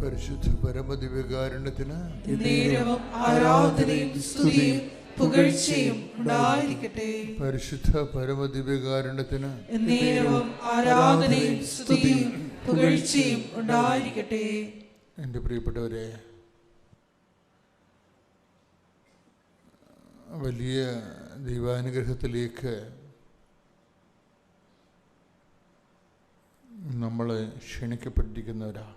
പരിശുദ്ധ പരമദിവ്യകാരുണ്യത്തിന് ആരാധനയും സ്തുതിയും പുകഴ്ചയും ഉണ്ടായിരിക്കട്ടെ. പരിശുദ്ധ പരമദിവ്യകാരുണ്യത്തിന് ആരാധനയും സ്തുതിയും പുകഴ്ചയും ഉണ്ടായിരിക്കട്ടെ. എന്റെ പ്രിയപ്പെട്ടവരെ വലിയ ദൈവാനുഗ്രഹത്തിലേക്ക് നമ്മൾ ക്ഷണിക്കപ്പെട്ടിരിക്കുന്നവരാണ്.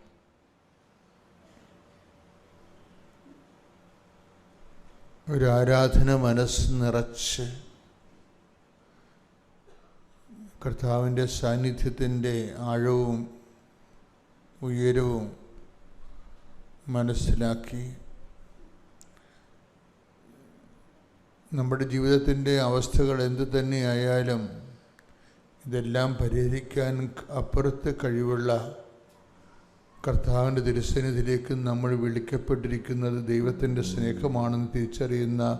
ഒരു ആരാധന മനസ്സ് നിറച്ച് കർത്താവിന്റെ സാന്നിധ്യത്തിന്റെ ആഴവും ഉയരവും മനസ്സിലാക്കി നമ്മുടെ ജീവിതത്തിന്റെ അവസ്ഥകൾ എന്തു തന്നെയായാലും ഇതെല്ലാം പരിഹരിക്കാൻ അപ്പുറത്ത് കഴിവുള്ള കർത്താവിന്റെ തിരുസന്നിധിയിലേക്ക് നമ്മൾ വിളിക്കപ്പെട്ടിരിക്കുന്നത് ദൈവത്തിന്റെ സ്നേഹമാണെന്ന് തിരിച്ചറിയുന്ന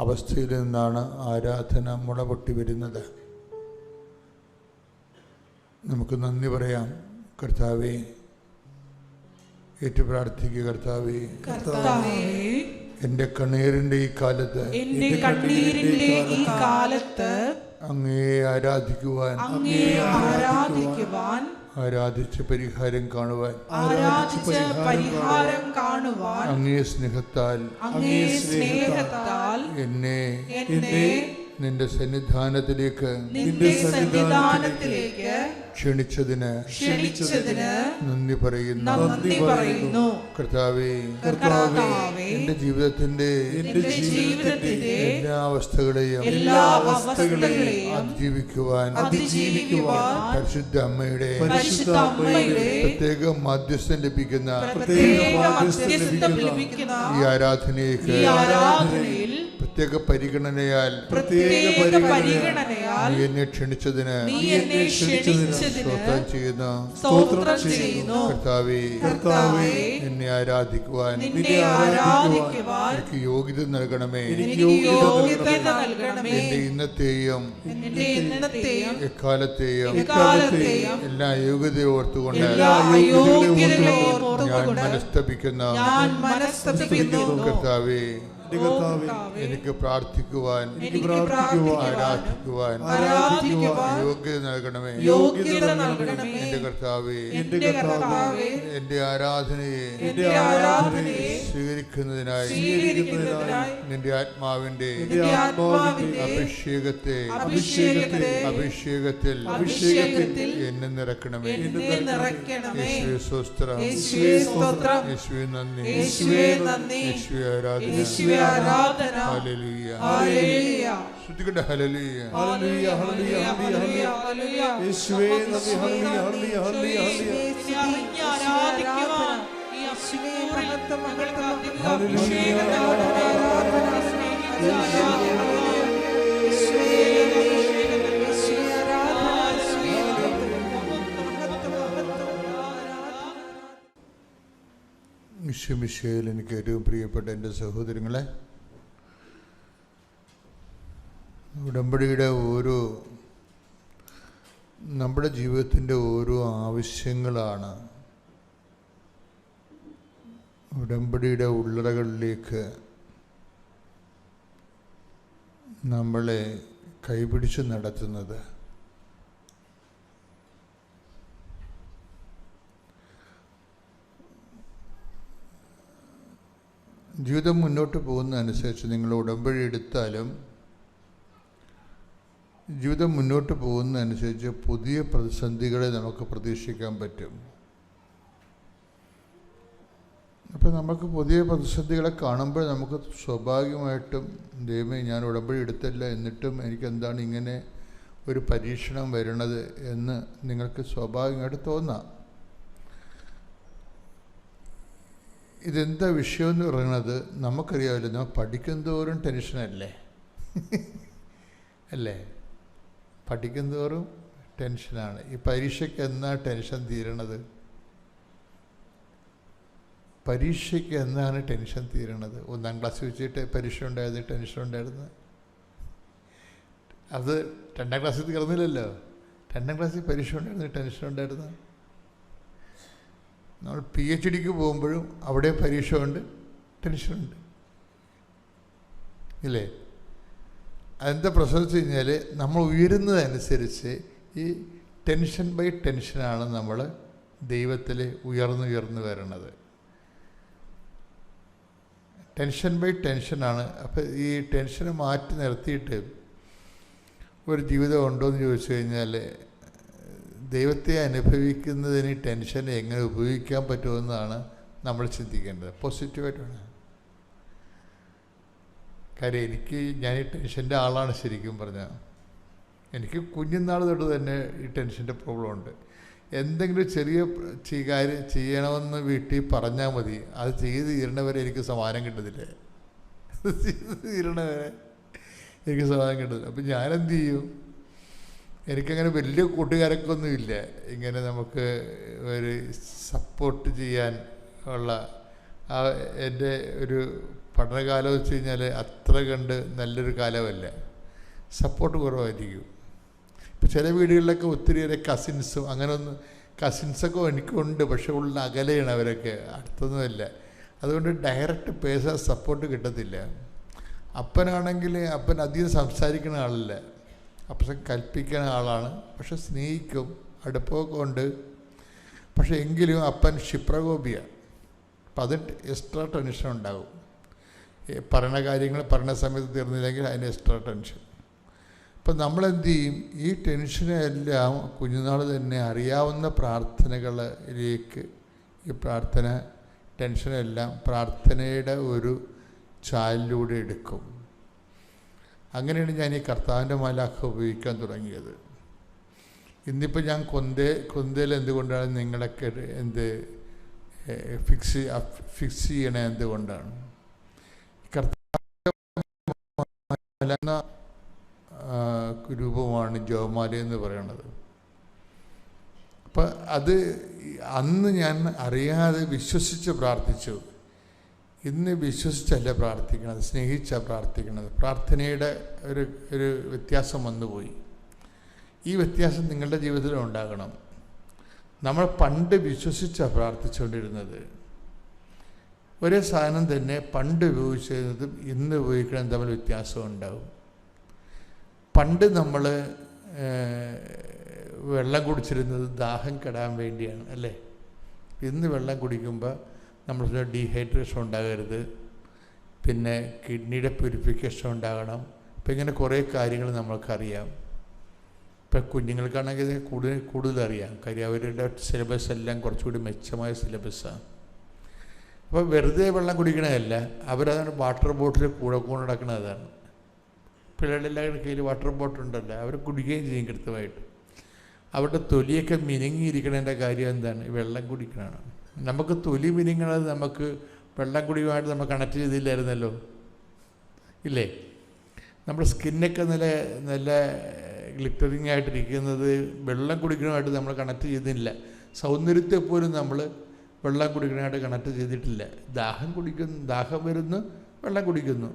അവസ്ഥയിൽ നിന്നാണ് ആരാധന മുളപൊട്ടി വരുന്നത്. നമുക്ക് നന്ദി പറയാം. കർത്താവെ ഏറ്റു പ്രാർത്ഥിക്കുക കർത്താവെ. എന്റെ കണ്ണീരിന്റെ ഈ കാലത്ത് കണ്ണീരിന്റെ ഈ കാലത്ത് അങ്ങേ ആരാധിക്കുവാൻ അങ്ങേ ആരാധിക്കുവാൻ ആരാധിച്ച് പരിഹാരം കാണുവാൻ. ആരാധിച്ച് പരിഹാരം കാണുവാൻ അങ്ങേ സ്നേഹത്താൽ അങ്ങേ സ്നേഹത്താൽ എന്നെ എന്നെ നിന്റെ സന്നിധാനത്തിലേക്ക് നിന്റെ സന്നിധാനത്തിലേക്ക് ക്ഷണിച്ചതിന് ക്ഷണിച്ചതിന് നന്ദി പറയുന്നു. നന്ദി പറയുന്നു. കർത്താവേ കർത്താവേ എന്റെ ജീവിതത്തിന്റെ എന്റെ ജീവിതത്തിന്റെ എല്ലാ അവസ്ഥകളെയും എല്ലാ അവസ്ഥകളെയും അതിജീവിക്കുവാൻ അതിജീവിക്കുവാൻ പരിശുദ്ധ അമ്മയുടെ പരിശുദ്ധ അമ്മയുടെ പ്രത്യേക മാധ്യസ്ഥം ലഭിക്കുന്ന പ്രത്യേക മധ്യസ്ഥം ലഭിക്കുന്ന ഈ ആരാധനയ്ക്ക് ഈ ആരാധനയിൽ പ്രത്യേക പരിഗണനയാൽ പ്രത്യേക പരിഗണനയാൽ എന്നെ ക്ഷണിച്ചതിന് നീ എന്നെ ക്ഷണിച്ചതിന് സ്തോത്രം ചെയ്യുന്നു. സ്തോത്രം ചെയ്യുന്നു. കർത്താവേ കർത്താവേ എന്നെ ആരാധിക്കുവാൻ നിന്നെ ആരാധിക്കുവാൻ എനിക്ക് യോഗ്യത നൽകണമേ. എനിക്ക് യോഗ്യത നൽകണമേ. എന്റെ ഇന്നത്തെയും എന്റെ ഇന്നത്തെയും എക്കാലത്തെയും എക്കാലത്തെയും എല്ലാ യോഗ്യതയും ഓർത്തുകൊണ്ട് എല്ലാ ഞാൻ മനസ്തപിക്കുന്ന ഞാൻ മനസ്തപിക്കുന്നു. കർത്താവേ കർത്താവേ, എനിക്ക് പ്രാർത്ഥിക്കുവാൻ എനിക്ക് പ്രാർത്ഥിക്കുവാൻ ആരാധിക്കുവാൻ ആരാധിക്കുവാൻ യോഗ്യത നൽകണമേ. യോഗ്യത നൽകണമേ. എന്റെ കർത്താവേ എന്റെ കർത്താവേ എന്റെ ആരാധനയെ എന്റെ ആരാധനയെ സ്വീകരിക്കുന്നതിനായി സ്വീകരിക്കുന്നതിനായി നിന്റെ ആത്മാവിന്റെ എന്റെ അഭിഷേകത്തെ അഭിഷേകത്തെ അഭിഷേകത്തിൽ അഭിഷേകത്തിൽ എന്നെ നിറക്കണമേ. യേശുവേ സ്വസ്ത്രം യേശുവേ സ്തോത്രം. യേശുവേ നന്ദി. യേശുവേ നന്ദി. യേശുവേ ആരാധന. യേശുവേ ആരാധന. ഹല്ലേലൂയ. ഹല്ലേലൂയ. ശ്രുതിക്കട്ടെ മിശമിശയിൽ എനിക്ക് ഏറ്റവും പ്രിയപ്പെട്ട എന്റെ സഹോദരങ്ങളെ ഉടമ്പടിയുടെ ഓരോ നമ്മുടെ ജീവിതത്തിന്റെ ഓരോ ആവശ്യങ്ങളാണ് ഉടമ്പടിയുടെ ഉള്ളറകളിലേക്ക് നമ്മളെ കൈപിടിച്ച് നടത്തുന്നത്. ജീവിതം മുന്നോട്ട് പോകുന്ന അനുസരിച്ച് നിങ്ങൾ ഉടമ്പടി എടുത്താലും ജീവിതം മുന്നോട്ട് പോകുന്ന അനുസരിച്ച് പുതിയ പ്രതിസന്ധികളെ നമുക്ക് പ്രതീക്ഷിക്കാൻ പറ്റും. അപ്പോൾ നമുക്ക് പുതിയ പ്രതിസന്ധികളെ കാണുമ്പോൾ നമുക്ക് സ്വാഭാവികമായിട്ടും ദൈവമേ ഞാൻ ഉടമ്പടി എടുത്തില്ല എന്നിട്ടും എനിക്ക് എന്താണ് ഇങ്ങനെ ഒരു പരീക്ഷണം വരണത് എന്ന് നിങ്ങൾക്ക് സ്വാഭാവികമായിട്ട് തോന്നാം. ഇതെന്താ വിഷയം എന്ന് പറയുന്നത് നമുക്കറിയാമല്ലോ നമ്മൾ പഠിക്കുന്തോറും ടെൻഷനല്ലേ? അല്ലേ? പഠിക്കുന്തോറും ടെൻഷനാണ്. ഈ പരീക്ഷയ്ക്ക് എന്നാ ടെൻഷൻ തീരണത്? പരീക്ഷയ്ക്ക് എന്നാണ് ടെൻഷൻ തീരണത്? ഒന്നാം ക്ലാസ് വെച്ചിട്ട് പരീക്ഷ ഉണ്ടായിരുന്നു ടെൻഷൻ ഉണ്ടായിരുന്നു. അത് രണ്ടാം ക്ലാസ്സിൽ തീർന്നില്ലല്ലോ. രണ്ടാം ക്ലാസ്സിൽ പരീക്ഷ ഉണ്ടായിരുന്നു ടെൻഷൻ ഉണ്ടായിരുന്നു. നമ്മൾ പി എച്ച് ഡിക്ക് പോകുമ്പോഴും അവിടെ പരീക്ഷ ഉണ്ട് ടെൻഷനുണ്ട്. ഇല്ലേ? അതെന്താ പ്രശ്നം വെച്ച് കഴിഞ്ഞാൽ നമ്മൾ ഉയരുന്നതനുസരിച്ച് ഈ ടെൻഷൻ ബൈ ടെൻഷനാണ് നമ്മൾ ദൈവത്തിൽ ഉയർന്നുയർന്നു വരണത്. ടെൻഷൻ ബൈ ടെൻഷനാണ്. അപ്പോൾ ഈ ടെൻഷനെ മാറ്റി നിർത്തിയിട്ട് ഒരു ജീവിതം ഉണ്ടോ എന്ന് ചോദിച്ചു കഴിഞ്ഞാൽ ദൈവത്തെ അനുഭവിക്കുന്നതിന് ടെൻഷൻ എങ്ങനെ ഉപയോഗിക്കാൻ പറ്റുമെന്നാണ് നമ്മൾ ചിന്തിക്കേണ്ടത്. പോസിറ്റീവായിട്ടാണ് കാര്യം എനിക്ക് ഞാൻ ഈ ടെൻഷന്റെ ആളാണ് ശരിക്കും പറഞ്ഞാൽ എനിക്ക് കുഞ്ഞുനാൾ തൊട്ട് തന്നെ ഈ ടെൻഷന്റെ പ്രോബ്ലം ഉണ്ട് എന്തെങ്കിലും ചെറിയ കാര്യം ചെയ്യണമെന്ന് വീട്ടിൽ പറഞ്ഞാൽ മതി. അത് ചെയ്ത് തീരണവരെ എനിക്ക് സമാനം കിട്ടത്തില്ല? ചെയ്ത് തീരണവരെ എനിക്ക് സമാനം കിട്ടത്തില്ല. അപ്പം ഞാനെന്ത് ചെയ്യും? എനിക്കങ്ങനെ വലിയ കൂട്ടുകാരൊക്കെ ഒന്നുമില്ല ഇങ്ങനെ നമുക്ക് ഒരു സപ്പോർട്ട് ചെയ്യാൻ ഉള്ള എന്റെ ഒരു പഠനകാലം വെച്ച് കഴിഞ്ഞാൽ അത്ര കണ്ട് നല്ലൊരു കാലമല്ല. സപ്പോർട്ട് കുറവായിരിക്കും. ഇപ്പം ചില വീടുകളിലൊക്കെ ഒത്തിരിയേറെ കസിൻസും അങ്ങനെ ഒന്ന് കസിൻസൊക്കെ എനിക്കുണ്ട് പക്ഷെ ഉള്ള അകലെയാണ് അവരൊക്കെ. അടുത്തൊന്നുമല്ല അതുകൊണ്ട് ഡയറക്റ്റ് പേഴ്സണൽ സപ്പോർട്ട് കിട്ടത്തില്ല. അപ്പനാണെങ്കിൽ അപ്പൻ അധികം സംസാരിക്കുന്ന ആളല്ല. അപ്പൻ കൽപ്പിക്കുന്ന ആളാണ്. പക്ഷെ സ്നേഹിക്കും അടുപ്പമൊക്കെ ഉണ്ട്. പക്ഷെ എങ്കിലും അപ്പൻ ക്ഷിപ്രകോപിയാണ് അപ്പം അത് എക്സ്ട്രാ ടെൻഷൻ ഉണ്ടാകും പറയണ കാര്യങ്ങൾ പറയണ സമയത്ത് തീർന്നില്ലെങ്കിൽ അതിന് എക്സ്ട്രാ ടെൻഷൻ അപ്പം നമ്മളെന്ത് ചെയ്യും? ഈ ടെൻഷനെല്ലാം കുഞ്ഞുനാൾ തന്നെ അറിയാവുന്ന പ്രാർത്ഥനകളിലേക്ക് ഈ പ്രാർത്ഥന ടെൻഷനെല്ലാം പ്രാർത്ഥനയുടെ ഒരു ചാലിലൂടെ എടുക്കും. അങ്ങനെയാണ് ഞാൻ ഈ കർത്താവിന്റെ മാലാഖ ഉപയോഗിക്കാൻ തുടങ്ങിയത്. ഇന്നിപ്പോൾ ഞാൻ കൊന്തേ കൊന്തയിൽ എന്തുകൊണ്ടാണ് നിങ്ങളൊക്കെ എന്ത് ഫിക്സ് ഫിക്സ് ചെയ്യണേ എന്തുകൊണ്ടാണ്? രൂപമാണ് ജോമാല എന്ന് പറയുന്നത് അപ്പം അത് അന്ന് ഞാൻ അറിയാതെ വിശ്വസിച്ച് പ്രാർത്ഥിച്ചു. ഇന്ന് വിശ്വസിച്ചല്ല പ്രാർത്ഥിക്കണത് സ്നേഹിച്ച പ്രാർത്ഥിക്കണത്. പ്രാർത്ഥനയുടെ ഒരു ഒരു വ്യത്യാസം വന്നുപോയി ഈ വ്യത്യാസം നിങ്ങളുടെ ജീവിതത്തിലും ഉണ്ടാകണം. നമ്മൾ പണ്ട് വിശ്വസിച്ചാണ് പ്രാർത്ഥിച്ചുകൊണ്ടിരുന്നത്. ഒരേ സാധനം തന്നെ പണ്ട് ഉപയോഗിച്ചിരുന്നതും ഇന്ന് ഉപയോഗിക്കുന്നതും തമ്മിൽ വ്യത്യാസം ഉണ്ടാകും പണ്ട് നമ്മൾ വെള്ളം കുടിച്ചിരുന്നത് ദാഹം കെടാൻ വേണ്ടിയാണ് അല്ലേ? ഇന്ന് വെള്ളം കുടിക്കുമ്പോൾ നമ്മൾ ഡീഹൈഡ്രേഷൻ ഉണ്ടാകരുത്. പിന്നെ കിഡ്നിയുടെ പ്യൂരിഫിക്കേഷൻ ഉണ്ടാകണം. ഇപ്പം ഇങ്ങനെ കുറേ കാര്യങ്ങൾ നമ്മൾക്കറിയാം. ഇപ്പം കുഞ്ഞുങ്ങൾക്കാണെങ്കിൽ കൂടുതൽ കൂടുതൽ അറിയാം കാര്യം അവരുടെ സിലബസ് എല്ലാം കുറച്ചുകൂടി മെച്ചമായ സിലബസാണ് അപ്പോൾ വെറുതെ വെള്ളം കുടിക്കണതല്ല അവരതാണ് വാട്ടർ ബോട്ടിൽ കൂടെ കൂടെ നടക്കണതാണ് പിള്ളേരുടെ എല്ലാവരുടെ കയ്യിൽ വാട്ടർ ബോട്ടിൽ ഉണ്ടല്ലോ അവർ കുടിക്കുകയും ചെയ്യും കൃത്യമായിട്ട്. അവരുടെ തൊലിയൊക്കെ മിനുങ്ങിയിരിക്കണതിന്റെ കാര്യം എന്താണ്? വെള്ളം കുടിക്കണതാണ്. നമുക്ക് തൊലി മിനുങ്ങണത് നമുക്ക് വെള്ളം കുടിയുമായിട്ട് നമ്മൾ കണക്ട് ചെയ്തില്ലായിരുന്നല്ലോ. ഇല്ലേ? നമ്മുടെ സ്കിന്നൊക്കെ നല്ല നല്ല ഗ്ലിറ്ററിങ് ആയിട്ടിരിക്കുന്നത് വെള്ളം കുടിക്കണമായിട്ട് നമ്മൾ കണക്ട് ചെയ്തില്ല. സൗന്ദര്യത്തെ പോലും നമ്മൾ വെള്ളം കുടിക്കണമായിട്ട് കണക്ട് ചെയ്തിട്ടില്ല. ദാഹം കുടിക്കുന്നു ദാഹം വരുന്നു വെള്ളം കുടിക്കുന്നു.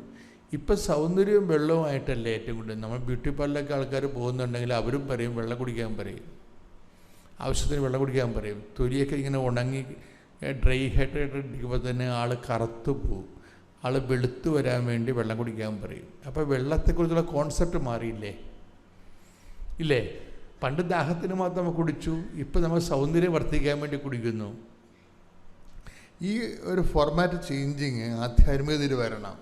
ഇപ്പം സൗന്ദര്യവും വെള്ളവുമായിട്ടല്ലേ ഏറ്റവും കൂടുതൽ. നമ്മൾ ബ്യൂട്ടി പാർലറിലൊക്കെ ആൾക്കാർ പോകുന്നുണ്ടെങ്കിൽ അവരും പറയും വെള്ളം കുടിക്കാൻ പറയും. ആവശ്യത്തിന് വെള്ളം കുടിക്കാൻ പറയും. തൊലിയൊക്കെ ഇങ്ങനെ ഉണങ്ങി ഡ്രൈ ഹെഡ് ഇരിക്കുമ്പോൾ തന്നെ ആൾ കറുത്തു പോവും. ആൾ വെളുത്തു വരാൻ വേണ്ടി വെള്ളം കുടിക്കാൻ പറയും. അപ്പോൾ വെള്ളത്തെക്കുറിച്ചുള്ള കോൺസെപ്റ്റ് മാറിയില്ലേ? ഇല്ലേ? പണ്ട് ദാഹത്തിന് മാത്രം നമ്മൾ കുടിച്ചു ഇപ്പം നമ്മൾ സൗന്ദര്യം വർദ്ധിക്കാൻ വേണ്ടി കുടിക്കുന്നു. ഈ ഒരു ഫോർമാറ്റ് ചേഞ്ചിങ് ആധ്യാത്മികതയിൽ വരണം.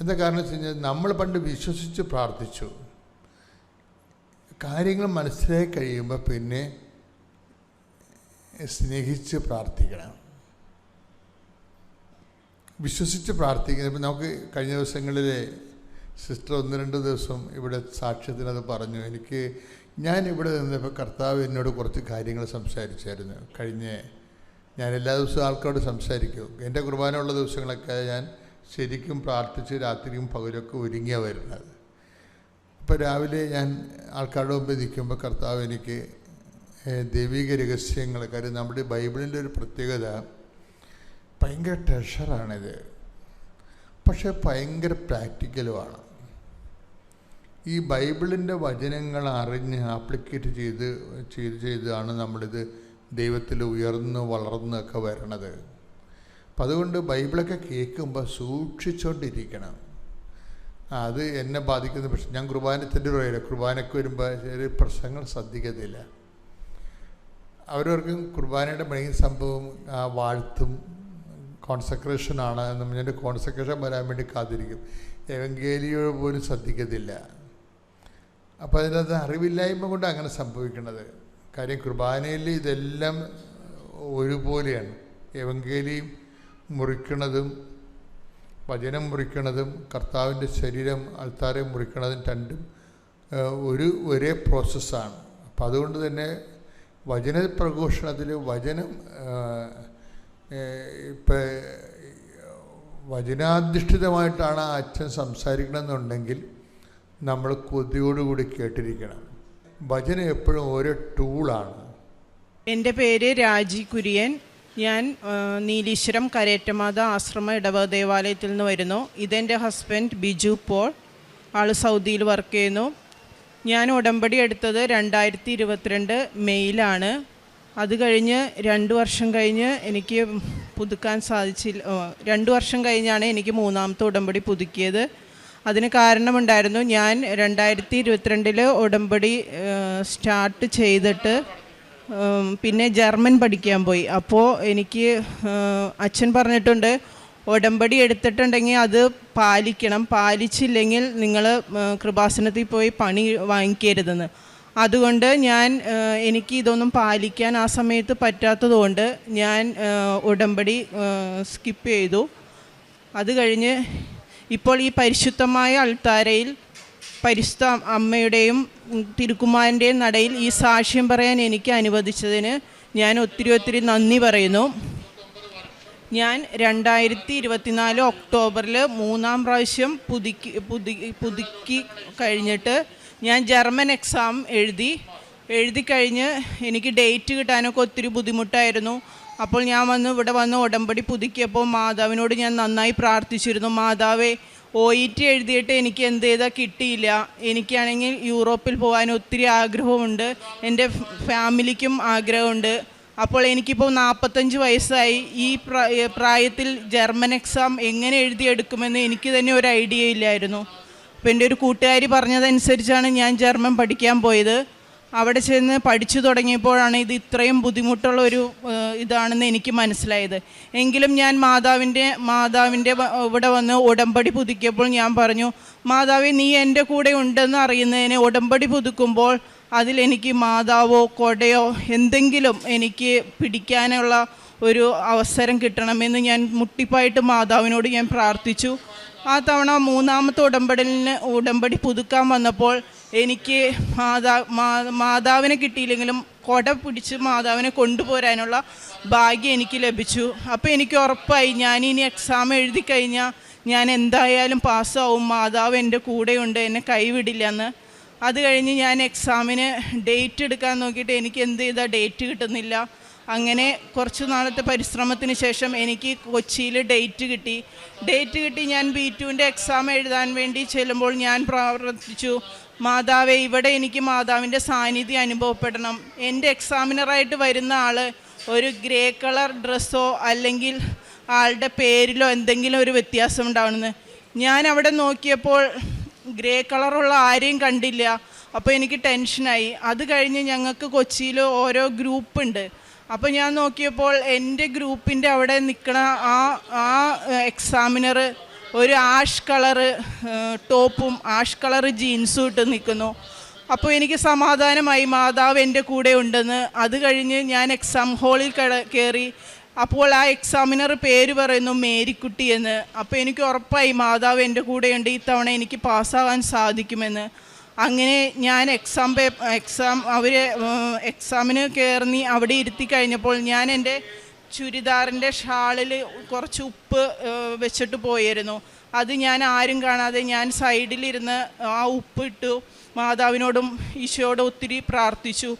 എന്താ കാരണം വെച്ച് കഴിഞ്ഞാൽ നമ്മൾ പണ്ട് വിശ്വസിച്ച് പ്രാർത്ഥിച്ചു. കാര്യങ്ങൾ മനസ്സിലായി കഴിയുമ്പോൾ പിന്നെ സ്നേഹിച്ച് പ്രാർത്ഥിക്കണം. വിശ്വസിച്ച് പ്രാർത്ഥിക്കണം. ഇപ്പം നമുക്ക് കഴിഞ്ഞ ദിവസങ്ങളിൽ സിസ്റ്റർ ഒന്ന് രണ്ട് ദിവസം ഇവിടെ സാക്ഷ്യത്തിനത് പറഞ്ഞു. എനിക്ക് ഞാൻ ഇവിടെ നിന്നപ്പോൾ കർത്താവ് എന്നോട് കുറച്ച് കാര്യങ്ങൾ സംസാരിച്ചായിരുന്നു. കഴിഞ്ഞ ഞാൻ എല്ലാ ദിവസവും ആൾക്കാരോട് സംസാരിക്കും. എന്റെ കുർബാന ഉള്ള ദിവസങ്ങളൊക്കെ ഞാൻ ശരിക്കും പ്രാർത്ഥിച്ച് രാത്രിയും പകലൊക്കെ ഒരുങ്ങിയാണ് വരുന്നത്. അപ്പോൾ രാവിലെ ഞാൻ ആൾക്കാരുടെ മുമ്പ് നിൽക്കുമ്പോൾ കർത്താവ് എനിക്ക് ദൈവിക രഹസ്യങ്ങൾ. കാര്യം നമ്മുടെ ബൈബിളിന്റെ ഒരു പ്രത്യേകത ഭയങ്കര ട്രഷറാണിത് പക്ഷേ ഭയങ്കര പ്രാക്ടിക്കലുമാണ് ഈ ബൈബിളിന്റെ വചനങ്ങൾ അറിഞ്ഞ് ആപ്ലിക്കേറ്റ് ചെയ്ത് ചെയ്ത് ചെയ്താണ് നമ്മളിത് ദൈവത്തിൽ ഉയർന്ന് വളർന്നൊക്കെ വരണത്. അപ്പം അതുകൊണ്ട് ബൈബിളൊക്കെ കേൾക്കുമ്പോൾ സൂക്ഷിച്ചുകൊണ്ടിരിക്കണം അത് എന്നെ ബാധിക്കുന്ന പ്രശ്നം. ഞാൻ കുർബാനത്തിന്റെ പറയില്ല കുർബാനക്ക് വരുമ്പോൾ പ്രശ്നങ്ങൾ ശ്രദ്ധിക്കത്തില്ല. അവരവർക്കും കുർബാനയുടെ മെയിൻ സംഭവം വാഴ്ത്തും കോൺസെൻട്രേഷനാണ് എന്ന് പറഞ്ഞിട്ട് കോൺസെൻട്രേഷൻ വരാൻ വേണ്ടി കാത്തിരിക്കും. എവങ്കേലിയോ പോലും ശ്രദ്ധിക്കത്തില്ല. അപ്പോൾ അതിനകത്ത് അറിവില്ലായ്മ കൊണ്ട് അങ്ങനെ സംഭവിക്കുന്നത്. കാര്യം കുർബാനയിൽ ഇതെല്ലാം ഒരുപോലെയാണ്. എവങ്കേലിയും മുറിക്കണതും വചനം മുറിക്കണതും കർത്താവിന്റെ ശരീരം അൾത്താരെ മുറിക്കണതും രണ്ടും ഒരു ഒരേ പ്രോസസ്സാണ് അപ്പം അതുകൊണ്ട് തന്നെ വചന പ്രഘോഷണത്തിൽ വചനം ഇപ്പം വചനാധിഷ്ഠിതമായിട്ടാണ് അച്ഛൻ സംസാരിക്കണമെന്നുണ്ടെങ്കിൽ നമ്മൾ കൊതിയോടുകൂടി കേട്ടിരിക്കണം. വചനം എപ്പോഴും ഓരോ ടൂളാണ്. എന്റെ പേര് രാജി കുര്യൻ. ഞാൻ നീലീശ്വരം കരേറ്റമാത ആശ്രമ ഇടവ ദേവാലയത്തിൽ നിന്ന് വരുന്നു. ഇതെന്റെ ഹസ്ബൻഡ് ബിജു പോൾ. ആൾ സൗദിയിൽ വർക്ക് ചെയ്യുന്നു. ഞാൻ ഉടമ്പടി എടുത്തത് രണ്ടായിരത്തി ഇരുപത്തിരണ്ട് മെയ്യിലാണ് അത് കഴിഞ്ഞ് രണ്ട് വർഷം കഴിഞ്ഞ് എനിക്ക് പുതുക്കാൻ സാധിച്ചില്ല രണ്ട് വർഷം കഴിഞ്ഞാണ് എനിക്ക് മൂന്നാമത്തെ ഉടമ്പടി പുതുക്കിയത്. അതിന് കാരണമുണ്ടായിരുന്നു ഞാൻ രണ്ടായിരത്തി ഇരുപത്തിരണ്ടിൽ ഉടമ്പടി സ്റ്റാർട്ട് ചെയ്തിട്ട് പിന്നെ ജർമ്മൻ പഠിക്കാൻ പോയി. അപ്പോൾ എനിക്ക് അച്ഛൻ പറഞ്ഞിട്ടുണ്ട് ഉടമ്പടി എടുത്തിട്ടുണ്ടെങ്കിൽ അത് പാലിക്കണം. പാലിച്ചില്ലെങ്കിൽ നിങ്ങൾ കൃപാസനത്തിൽ പോയി പണി വാങ്ങിക്കരുതെന്ന്. അതുകൊണ്ട് ഞാൻ എനിക്ക് ഇതൊന്നും പാലിക്കാൻ ആ സമയത്ത് പറ്റാത്തതുകൊണ്ട് ഞാൻ ഉടമ്പടി സ്കിപ്പ് ചെയ്തു. അത് കഴിഞ്ഞ് ഇപ്പോൾ ഈ പരിശുദ്ധമായ അൾത്താരയിൽ പരിശുദ്ധ അമ്മയുടെയും തിരുക്കുമാരന്റെയും നടയിൽ ഈ സാക്ഷ്യം പറയാൻ എനിക്ക് അനുവദിച്ചതിന് ഞാൻ ഒത്തിരി ഒത്തിരി നന്ദി പറയുന്നു. ഞാൻ രണ്ടായിരത്തി ഇരുപത്തിനാല് ഒക്ടോബറിൽ മൂന്നാം പ്രാവശ്യം പുതുക്കി പുതു പുതുക്കി കഴിഞ്ഞിട്ട് ഞാൻ ജർമ്മൻ എക്സാം എഴുതി എഴുതി കഴിഞ്ഞ് എനിക്ക് ഡേറ്റ് കിട്ടാനൊക്കെ ഒത്തിരി ബുദ്ധിമുട്ടായിരുന്നു. അപ്പോൾ ഞാൻ വന്ന് ഇവിടെ വന്ന് ഉടമ്പടി പുതുക്കിയപ്പോൾ മാതാവിനോട് ഞാൻ നന്നായി പ്രാർത്ഥിച്ചിരുന്നു. മാതാവേ ഒ ഇ ടി എഴുതിയിട്ട് എനിക്ക് എന്ത് ചെയ്താൽ കിട്ടിയില്ല. എനിക്കാണെങ്കിൽ യൂറോപ്പിൽ പോകാൻ ഒത്തിരി ആഗ്രഹമുണ്ട്. എന്റെ ഫാമിലിക്കും ആഗ്രഹമുണ്ട്. അപ്പോൾ എനിക്കിപ്പോൾ നാൽപ്പത്തഞ്ച് വയസ്സായി. ഈ പ്രായത്തിൽ ജർമ്മൻ എക്സാം എങ്ങനെ എഴുതിയെടുക്കുമെന്ന് എനിക്ക് തന്നെ ഒരു ഐഡിയ ഇല്ലായിരുന്നു. അപ്പോൾ എന്റെ ഒരു കൂട്ടുകാരി പറഞ്ഞതനുസരിച്ചാണ് ഞാൻ ജർമ്മൻ പഠിക്കാൻ പോയത്. അവിടെ ചെന്ന് പഠിച്ചു തുടങ്ങിയപ്പോഴാണ് ഇത് ഇത്രയും ബുദ്ധിമുട്ടുള്ള ഒരു ഇതാണെന്ന് എനിക്ക് മനസ്സിലായത്. എങ്കിലും ഞാൻ മാതാവിന്റെ മാതാവിന്റെ ഇവിടെ വന്ന് ഉടമ്പടി പുതുക്കിയപ്പോൾ ഞാൻ പറഞ്ഞു മാതാവേ നീ എന്റെ കൂടെ ഉണ്ടെന്ന് അറിയുന്നതിന് ഉടമ്പടി പുതുക്കുമ്പോൾ അതിലെനിക്ക് മാതാവോ കൊടയോ എന്തെങ്കിലും എനിക്ക് പിടിക്കാനുള്ള ഒരു അവസരം കിട്ടണമെന്ന് ഞാൻ മുട്ടിപ്പായിട്ട് മാതാവിനോട് ഞാൻ പ്രാർത്ഥിച്ചു. ആ തവണ മൂന്നാമത്തെ ഉടമ്പടലിന് ഉടമ്പടി പുതുക്കാൻ വന്നപ്പോൾ എനിക്ക് മാതാ മാതാവിനെ കിട്ടിയില്ലെങ്കിലും കൊട പിടിച്ച് മാതാവിനെ കൊണ്ടുപോരാനുള്ള ഭാഗ്യം എനിക്ക് ലഭിച്ചു. അപ്പോൾ എനിക്ക് ഉറപ്പായി ഞാൻ എക്സാം എഴുതി കഴിഞ്ഞാൽ ഞാൻ എന്തായാലും പാസ്സാവും മാതാവ് എന്റെ കൂടെയുണ്ട് എന്നെ കൈവിടില്ല എന്ന്. അത് കഴിഞ്ഞ് ഞാൻ എക്സാമിന് ഡേറ്റ് എടുക്കാൻ നോക്കിയിട്ട് എനിക്ക് എന്ത് ചെയ്താൽ ഡേറ്റ് കിട്ടുന്നില്ല. അങ്ങനെ കുറച്ച് നാളത്തെ പരിശ്രമത്തിന് ശേഷം എനിക്ക് കൊച്ചിയിൽ ഡേറ്റ് കിട്ടി. ഡേറ്റ് കിട്ടി ഞാൻ ബി ടുവിന്റെ എക്സാം എഴുതാൻ വേണ്ടി ചെല്ലുമ്പോൾ ഞാൻ പ്രാർത്ഥിച്ചു മാതാവേ ഇവിടെ എനിക്ക് മാതാവിന്റെ സാന്നിധ്യം അനുഭവപ്പെടണം. എന്റെ എക്സാമിനറായിട്ട് വരുന്ന ആൾ ഒരു ഗ്രേ കളർ ഡ്രസ്സോ അല്ലെങ്കിൽ ആളുടെ പേരിലോ എന്തെങ്കിലും ഒരു വ്യത്യാസം ഉണ്ടാവണമെന്ന്. ഞാൻ അവിടെ നോക്കിയപ്പോൾ ഗ്രേ കളറുള്ള ആരെയും കണ്ടില്ല. അപ്പോൾ എനിക്ക് ടെൻഷനായി. അത് കഴിഞ്ഞ് ഞങ്ങൾക്ക് കൊച്ചിയിൽ ഓരോ ഗ്രൂപ്പ് ഉണ്ട് അപ്പോൾ ഞാൻ നോക്കിയപ്പോൾ എന്റെ ഗ്രൂപ്പിന്റെ അവിടെ നിൽക്കുന്ന ആ ആ എക്സാമിനർ ഒരു ആഷ് കളറ് ടോപ്പും ആഷ് കളറ് ജീൻസും ഇട്ട് നിൽക്കുന്നു. അപ്പോൾ എനിക്ക് സമാധാനമായി മാതാവ് എന്റെ കൂടെ ഉണ്ടെന്ന്. അത് കഴിഞ്ഞ് ഞാൻ എക്സാം ഹാളിൽ കയറി അപ്പോൾ ആ എക്സാമിനർ പേര് പറയുന്നു മേരിക്കുട്ടി എന്ന്. അപ്പോൾ എനിക്ക് ഉറപ്പായി മാതാവ് എന്റെ കൂടെയുണ്ട് ഈ തവണ എനിക്ക് പാസ്സാകാൻ സാധിക്കുമെന്ന്. അങ്ങനെ ഞാൻ എക്സാം പേ എക്സാം അവർ എക്സാമിന് കയറി അവിടെ ഇരുത്തി കഴിഞ്ഞപ്പോൾ ഞാൻ എന്റെ ചുരിദാറിന്റെ ഷാളിൽ കുറച്ച് ഉപ്പ് വെച്ചിട്ട് പോയിരുന്നു. അത് ഞാൻ ആരും കാണാതെ ഞാൻ സൈഡിലിരുന്ന് ആ ഉപ്പ് ഇട്ടു മാതാവിനോടും ഈശോയോടും ഒത്തിരി പ്രാർത്ഥിച്ചു.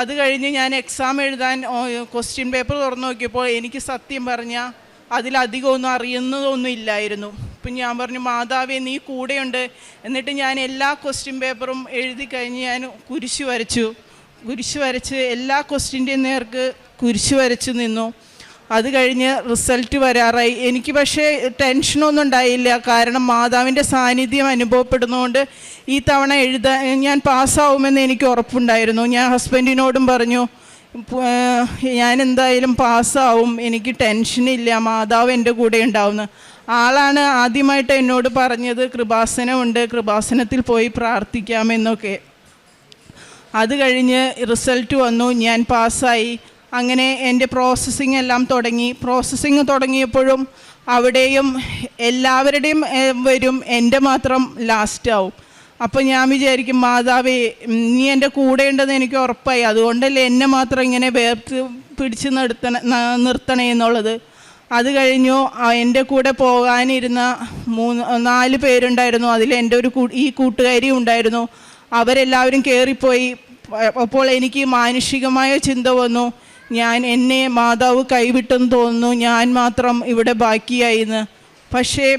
അത് കഴിഞ്ഞ് ഞാൻ എക്സാം എഴുതാൻ ക്വസ്റ്റ്യൻ പേപ്പർ തുറന്നു നോക്കിയപ്പോൾ എനിക്ക് സത്യം പറഞ്ഞാൽ അതിലധികം ഒന്നും അറിയുന്നതൊന്നും ഇല്ലായിരുന്നു. അപ്പം ഞാൻ പറഞ്ഞു മാതാവേ നീ കൂടെയുണ്ട്. എന്നിട്ട് ഞാൻ എല്ലാ ക്വസ്റ്റ്യൻ പേപ്പറും എഴുതി കഴിഞ്ഞ് ഞാൻ കുരിശു വരച്ചു. കുരിശു വരച്ച് എല്ലാ ക്വസ്റ്റ്യന്റെയും നേർക്ക് കുരിശു വരച്ചു നിന്നു. അത് കഴിഞ്ഞ് റിസൾട്ട് വരാറായി. എനിക്ക് പക്ഷേ ടെൻഷനൊന്നും ഉണ്ടായില്ല. കാരണം മാതാവിന്റെ സാന്നിധ്യം അനുഭവപ്പെടുന്നതുകൊണ്ട് ഈ തവണ എഴുതാൻ ഞാൻ പാസ്സാവുമെന്ന് എനിക്ക് ഉറപ്പുണ്ടായിരുന്നു. ഞാൻ ഹസ്ബൻഡിനോടും പറഞ്ഞു ഞാൻ എന്തായാലും പാസ്സാവും എനിക്ക് ടെൻഷനില്ല മാതാവ് എന്റെ കൂടെ ഉണ്ടാവുന്നു ആളാണ് ആദ്യമായിട്ട് എന്നോട് പറഞ്ഞത് കൃപാസനമുണ്ട്. കൃപാസനത്തിൽ പോയി പ്രാർത്ഥിക്കാമെന്നൊക്കെ അത് കഴിഞ്ഞ് റിസൾട്ട് വന്നു. ഞാൻ പാസ്സായി അങ്ങനെ എന്റെ പ്രോസസ്സിംഗ് എല്ലാം തുടങ്ങി. പ്രോസസ്സിങ് തുടങ്ങിയപ്പോഴും അവിടെയും എല്ലാവരുടെയും വരും എന്റെ മാത്രം ലാസ്റ്റ് ആവും. അപ്പോൾ ഞാൻ വിചാരിക്കും മാതാവേ നീ എന്റെ കൂടെ ഉണ്ടെന്ന് എനിക്ക് ഉറപ്പായി. അതുകൊണ്ടല്ലേ എന്നെ മാത്രം ഇങ്ങനെ വേർത്ത് പിടിച്ച് നിർത്തണ നിർത്തണേ എന്നുള്ളത്. അത് കഴിഞ്ഞു എന്റെ കൂടെ പോകാനിരുന്ന മൂന്ന് നാല് പേരുണ്ടായിരുന്നു. അതിൽ എന്റെ ഒരു ഈ കൂട്ടുകാരി ഉണ്ടായിരുന്നു. അവരെല്ലാവരും കയറിപ്പോയി അപ്പോൾ എനിക്ക് മാനുഷികമായ ചിന്ത വന്നു. ഞാൻ എന്നെ മാതാവ് കൈവിട്ടെന്ന് തോന്നുന്നു ഞാൻ മാത്രം ഇവിടെ ബാക്കിയായിന്ന്. പക്ഷേ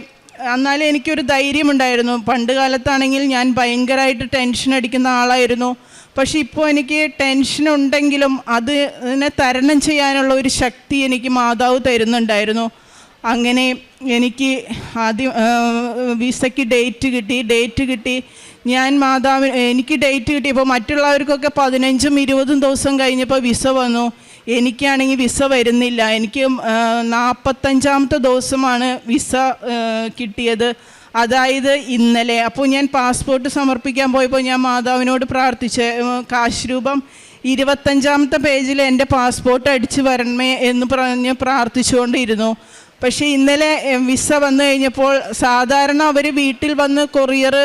എന്നാലും എനിക്കൊരു ധൈര്യമുണ്ടായിരുന്നു. പണ്ട് കാലത്താണെങ്കിൽ ഞാൻ ഭയങ്കരമായിട്ട് ടെൻഷൻ അടിക്കുന്ന ആളായിരുന്നു. പക്ഷേ ഇപ്പോൾ എനിക്ക് ടെൻഷൻ ഉണ്ടെങ്കിലും അത് അതിനെ തരണം ചെയ്യാനുള്ള ഒരു ശക്തി എനിക്ക് മാതാവ് തരുന്നുണ്ടായിരുന്നു. അങ്ങനെ എനിക്ക് ആദ്യം വിസയ്ക്ക് ഡേറ്റ് കിട്ടി ഡേറ്റ് കിട്ടി. ഞാൻ മാതാവ് എനിക്ക് ഡേറ്റ് കിട്ടി. കിട്ടിയപ്പോൾ മറ്റുള്ളവർക്കൊക്കെ പതിനഞ്ചും ഇരുപതും ദിവസം കഴിഞ്ഞപ്പോൾ വിസ വന്നു. എനിക്കാണെങ്കിൽ വിസ വരുന്നില്ല. എനിക്ക് നാൽപ്പത്തഞ്ചാമത്തെ ദിവസമാണ് വിസ കിട്ടിയത്. അതായത് ഇന്നലെ. അപ്പോൾ ഞാൻ പാസ്പോർട്ട് സമർപ്പിക്കാൻ പോയപ്പോൾ ഞാൻ മാതാവിനോട് പ്രാർത്ഥിച്ച് കാശ് രൂപം ഇരുപത്തഞ്ചാമത്തെ പേജിൽ എന്റെ പാസ്പോർട്ട് അടിച്ച് വരണമേ എന്ന് പറഞ്ഞ് പ്രാർത്ഥിച്ചുകൊണ്ടിരുന്നു. പക്ഷേ ഇന്നലെ വിസ വന്നു കഴിഞ്ഞപ്പോൾ സാധാരണ അവർ വീട്ടിൽ വന്ന് കൊറിയർ